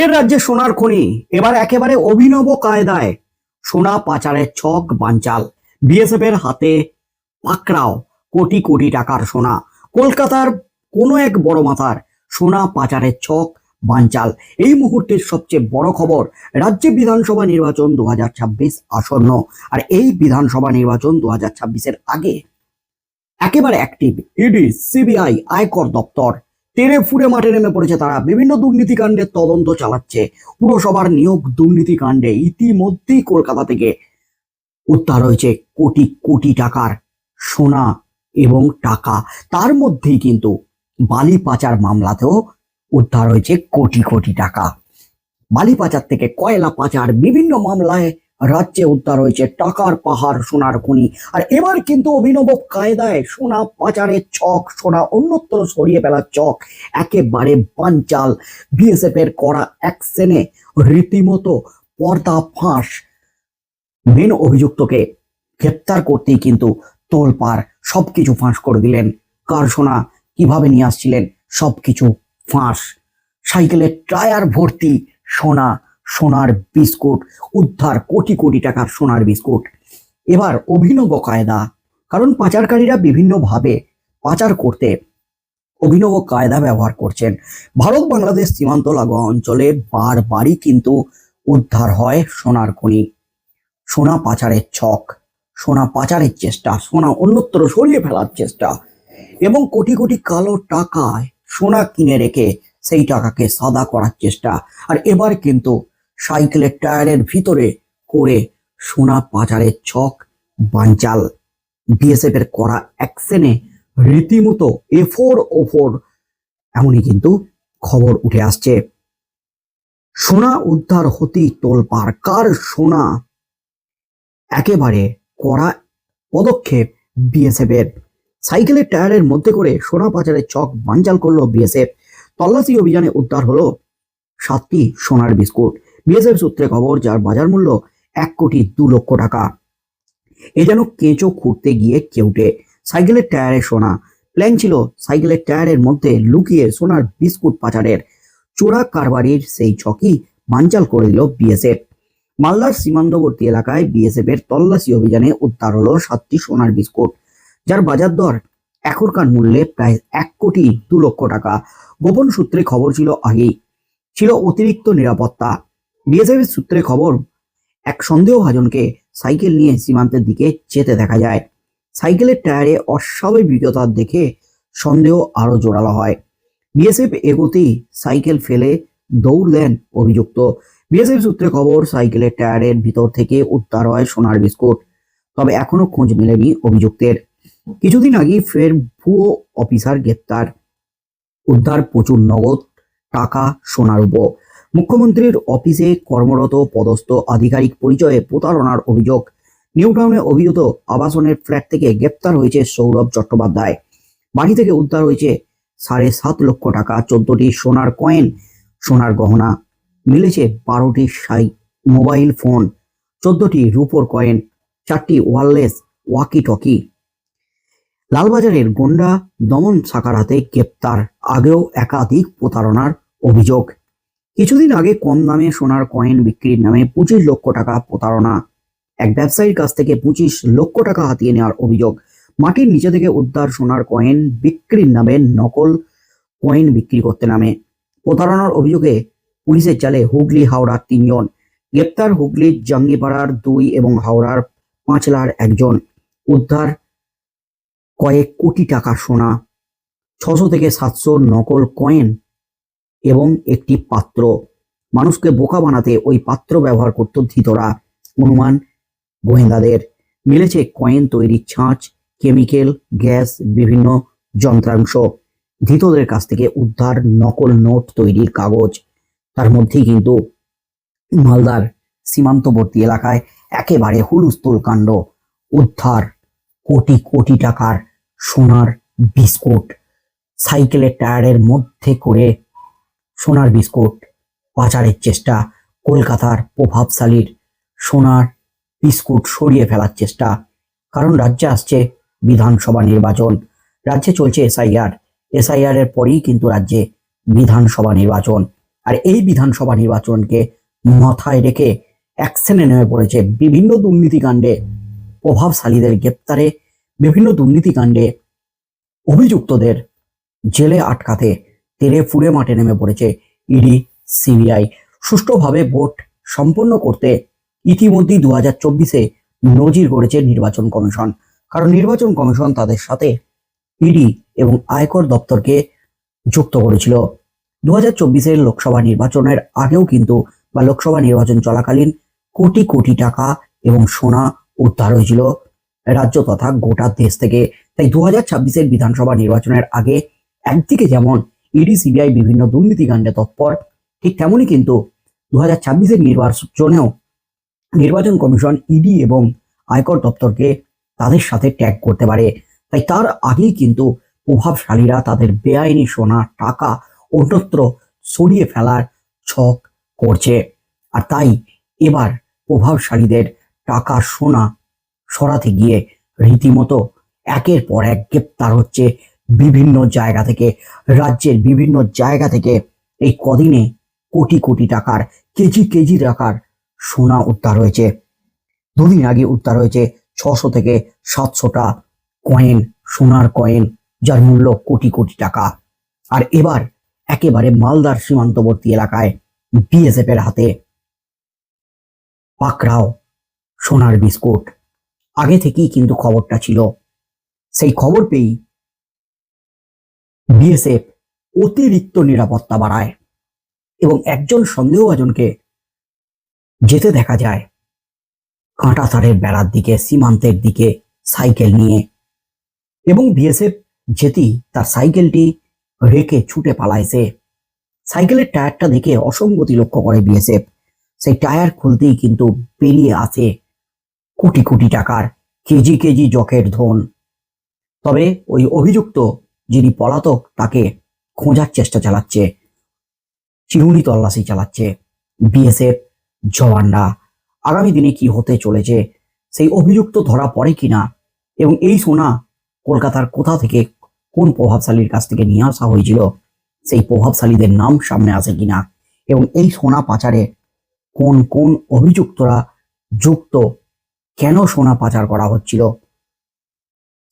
ফের রাজ্যে সোনার খনি, এবার একেবারে অভিনব কায়দায়। সোনা, পাচারের ছক, বানচাল। বিএসএফ এর হাতে পাকড়াও কোটি কোটি টাকার সোনা। কলকাতার কোনো এক বড় মাথার সোনা, পাচারের ছক, বানচাল। এই মুহূর্তের সবচেয়ে বড় খবর, রাজ্যে বিধানসভা নির্বাচন দু হাজার ছাব্বিশ আসন্ন। আর এই বিধানসভা নির্বাচন দু এর আগে একেবারে অ্যাক্টিভ ইডি সিবিআই আয়কর দপ্তর। টেনে ফুড়ে মাঠে নেমে পড়েছে তারা। বিভিন্ন দুর্নীতিকাণ্ডের তদন্ত চালাচ্ছে। পুরসভার নিয়োগ দুর্নীতিকাণ্ডে ইতিমধ্যেই কলকাতা থেকে উদ্ধার হয়েছে কোটি কোটি টাকার সোনা এবং টাকা। তার মধ্যেই কিন্তু বালি পাচার মামলাতেও উদ্ধার হয়েছে কোটি কোটি টাকা। বালি পাচার থেকে কয়লা পাচার, বিভিন্ন মামলায় রাজ্যে উদ্ধার হয়েছে টাকার পাহাড় সোনার খনি। আর এবার কিন্তু অভিনব কায়দায় সোনা পাচারের ছক সোনা অন্যত্র সরিয়ে ফেলার চক, একেবারে বানচাল। বিএসএফ এর করা অ্যাকশনে রীতিমতো পর্দা ফাঁস। মেন অভিযুক্তকে গ্রেপ্তার করতেই কিন্তু তোলপাড় সবকিছু ফাঁস করে দিলেন। কার সোনা, কীভাবে নিয়ে আসছিলেন সবকিছু ফাঁস। সাইকেলের টায়ার ভর্তি সোনা সোনার বিস্কুট, উদ্ধার কোটি কোটি টাকার সোনার বিস্কুট। এবার অভিনব কায়দা, কারণ পাচারকারীরা বিভিন্নভাবে পাচার করতে অভিনব কায়দা ব্যবহার করছেন। ভারত বাংলাদেশ সীমান্ত লাগোয়া অঞ্চলে বারবারই কিন্তু উদ্ধার হয় সোনার খনি। সোনা পাচারের ছক, সোনা পাচারের চেষ্টা, সোনা অন্যত্র সরিয়ে ফেলার চেষ্টা। এবং কোটি কোটি কালো টাকায় সোনা কিনে রেখে সেই টাকাকে সাদা করার চেষ্টা। আর এবার কিন্তু সাইকেলের টায়ারের ভিতরে করে সোনা পাচারের ছক, বানচাল। বিএসএফ এর করা অ্যাকশনে রীতিমতো এফোর ওফোর এমনই কিন্তু খবর উঠে আসছে। সোনা উদ্ধার হতেই তোলপাড়। কার সোনা? একেবারে করা পদক্ষেপ বিএসএফ এর। সাইকেলের টায়ারের মধ্যে করে সোনা পাচারের চক বানচাল করল বিএসএফ তল্লাশি অভিযানে উদ্ধার হলো সাতটি সোনার বিস্কুট। বিএসএফ সূত্রে খবর, যার বাজার মূল্য এক কোটি দু লক্ষ টাকা। এ যেন কেঁচো খুঁড়তে গিয়ে কেউটে। সাইকেলের টায়ারে সোনা। প্ল্যান ছিল সাইকেলের টায়ারের মধ্যে লুকিয়ে সোনার বিস্কুট পাচারের। চোরা কারবারির সেই ছকই বানচাল করে দিল বিএসএফ। মালদার সীমান্তবর্তী এলাকায় বিএসএফ এর তল্লাশি অভিযানে উদ্ধার হলো সাতটি সোনার বিস্কুট, যার বাজার দর এখনকার মূল্যে প্রায় এক কোটি দু লক্ষ টাকা। গোপন সূত্রে খবর ছিল আগেই। ছিল অতিরিক্ত নিরাপত্তা। বিএসএফ সূত্রে খবর? এক সন্দেহভাজনকে সাইকেল নিয়ে সীমান্তের দিকে যেতে দেখা যায়। সাইকেলের টায়ারে অস্বাভাবিকতা দেখে সন্দেহ আরও জোরালো হয়। বিএসএফ এগোতেই সাইকেল ফেলে দৌড় দেন অভিযুক্ত। বিএসএফ সূত্রে খবর, সাইকেলের টায়ারের ভিতর থেকে উদ্ধার হয় সোনার বিস্কুট, তবে এখনও খোঁজ মেলেনি অভিযুক্তের। কিছুদিন আগে ফের ভুয়ো অফিসার গ্রেপ্তার। উদ্ধার প্রচুর নগদ, টাকা, সোনার উপ মুখ্যমন্ত্রীর অফিসে কর্মরত পদস্থ আধিকারিক পরিচয়ে প্রতারণার অভিযোগ। নিউটাউনে অভিযুত আবাসনের ফ্ল্যাট থেকে গ্রেপ্তার হয়েছে সৌরভ চট্টোপাধ্যায়। বাড়ি থেকে উদ্ধার হয়েছে সাড়ে সাত লক্ষ টাকা, চোদ্দটি সোনার কয়েন, সোনার গহনা। মিলেছে বারোটি সাই, মোবাইল ফোন, চোদ্দটি রুপোর কয়েন, চারটি ওয়ারলেস ওয়াকি টকি লালবাজারের গন্ডা দমন শাখার হাতে গ্রেপ্তার, আগেও একাধিক প্রতারণার অভিযোগ। কিছুদিন আগে কম দামে সোনার কয়েন বিক্রির নামে পঁচিশ লক্ষ টাকা প্রতারণা। এক ব্যবসায়ীর কাছ থেকে পঁচিশ লক্ষ টাকা হাতিয়ে নেওয়ার অভিযোগ। মাটির নিচে থেকে উদ্ধার সোনার কয়েন বিক্রির নামে নকল কয়েন বিক্রি করতে নামে। প্রতারণার অভিযোগে পুলিশের চালে হুগলি হাওড়ার তিনজন, গ্রেপ্তার হুগলির জাঙ্গিপাড়ার দুই এবং হাওড়ার পাঁচলার একজন। উদ্ধার কয়েক কোটি টাকা সোনা, ছশো থেকে সাতশো নকল কয়েন এবং একটি পাত্র। মানুষকে বোকা বানাতে ওই পাত্র ব্যবহার করত ধৃতরা। অনুমান, গোয়েন্দাদের। মিলেছে কয়েন তৈরির ছাঁচ, কেমিক্যাল, গ্যাস, বিভিন্ন যন্ত্রাংশ। ধৃতদের কাছ থেকে উদ্ধার নকল নোট তৈরির কাগজ। তার মধ্যেই কিন্তু মালদার সীমান্তবর্তী এলাকায় একেবারে হুলুস্থুল কাণ্ড। উদ্ধার কোটি কোটি টাকার সোনার বিস্কুট। সাইকেলের টায়ারের মধ্যে করে সোনার বিস্কুট, পাচারের চেষ্টা, কলকাতার প্রভাবশালীর সোনার বিস্কুট সরিয়ে ফেলার চেষ্টা। কারণ রাজ্যে আসছে বিধানসভা নির্বাচন। রাজ্যে চলছে এসআইআর। এসআইআর এর পরেই কিন্তু রাজ্যে বিধানসভা নির্বাচন। আর এই বিধানসভা নির্বাচনকে মাথায় রেখে অ্যাকশনে নেমে পড়েছে বিভিন্ন দুর্নীতিকাণ্ডে প্রভাবশালীদের গ্রেপ্তারে, বিভিন্ন দুর্নীতিকাণ্ডে অভিযুক্তদের জেলে আটকাতে তেরে ফুড়ে মাঠে নেমে পড়েছে ইডি সিবিআই সুষ্ঠুভাবে ভোট সম্পন্ন করতে ইতিমধ্যেই দু হাজার চব্বিশে নজির গড়েছে নির্বাচন কমিশন। কারণ নির্বাচন কমিশন তাদের সাথে ইডি এবং আয়কর দপ্তরকে যুক্ত করেছিল। দু হাজার চব্বিশের লোকসভা নির্বাচনের আগেও কিন্তু বা লোকসভা নির্বাচন চলাকালীন কোটি কোটি টাকা এবং সোনা উদ্ধার হয়েছিল রাজ্য তথা গোটা দেশ থেকে। তাই দু হাজার ছাব্বিশের বিধানসভা নির্বাচনের আগে একদিকে যেমন ইডি, সিবিআই বিভিন্ন দুর্নীতিকাণ্ডে তৎপর। ঠিক তেমনই কিন্তু দু হাজার ছাব্বিশের নির্বাচনেও নির্বাচন কমিশন ইডি এবং আয়কর দপ্তরকে তাদের সাথে ট্যাগ করতে পারে। তাই তার আগেই কিন্তু প্রভাবশালীরা তাদের বেআইনি সোনা, টাকা, অন্যত্র সরিয়ে ফেলার ছক করছে। আর তাই এবার প্রভাবশালীদের টাকা সোনা সরাতে গিয়ে রীতিমতো একের পর এক গ্রেপ্তার হচ্ছে বিভিন্ন জায়গা থেকে, রাজ্যের বিভিন্ন জায়গা থেকে এই কদিনে কোটি কোটি টাকার, কেজি কেজি টাকার সোনা উদ্ধার হয়েছে। দুদিন আগে উদ্ধার হয়েছে ছশো থেকে সাতশোটা কয়েন সোনার কয়েন যার মূল্য কোটি কোটি টাকা। আর এবার একেবারে মালদার সীমান্তবর্তী এলাকায় বিএসএফ এর হাতে পাকড়াও সোনার বিস্কুট। আগে থেকেই কিন্তু খবরটা ছিল। সেই খবর পেয়েই বিএসএফ অতিরিক্ত নিরাপত্তা বাড়ায় এবং একজন সন্দেহভাজনকে যেতে দেখা যায়। কাঁটাতারের বেড়ার দিকে, সীমান্তের দিকে সাইকেল নিয়ে। এবং বিএসএফ যেতেই তার সাইকেলটি রেখে ছুটে পালায় সে। সাইকেলের টায়ারটা দেখে অসঙ্গতি লক্ষ্য করে বিএসএফ। সেই টায়ার খুলতেই কিন্তু বেরিয়ে আসে কোটি কোটি টাকার কেজি কেজি জকের ধন। তবে ওই অভিযুক্ত যিনি পলাতক, তাকে খোঁজার চেষ্টা চালাচ্ছে। চিরুনি তল্লাশি চালাচ্ছে বিএসএফ জওয়ানরা। আগামী দিনে কি হতে চলেছে, সেই অভিযুক্ত ধরা পড়ে কিনা এবং এই সোনা কলকাতার কোথা থেকে কোন প্রভাবশালীর কাছ থেকে নিয়ে আসা হয়েছিল, সেই প্রভাবশালীদের নাম সামনে আসে কিনা এবং এই সোনা পাচারে কোন কোন অভিযুক্তরা যুক্ত, কেন সোনা পাচার করা হচ্ছিল,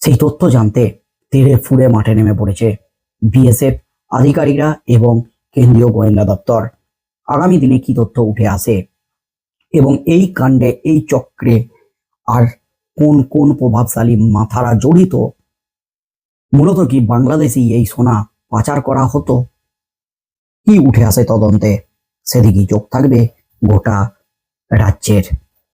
সেই তথ্য জানতে তেড়ে ফুড়ে মাঠে নেমে পড়েছে বিএসএফ আধিকারিকরা এবং কেন্দ্রীয় গোয়েন্দা দপ্তর। আগামী দিনে কি তথ্য উঠে আসে? এবং এই কাণ্ডে, এই চক্রে আর কোন কোন প্রভাবশালী মাথারা জড়িত? মূলত কি বাংলাদেশি এই সোনা পাচার করা হতো? কি উঠে আসে তদন্তে? সেদিকেই চোখ থাকবে গোটা রাজ্যের।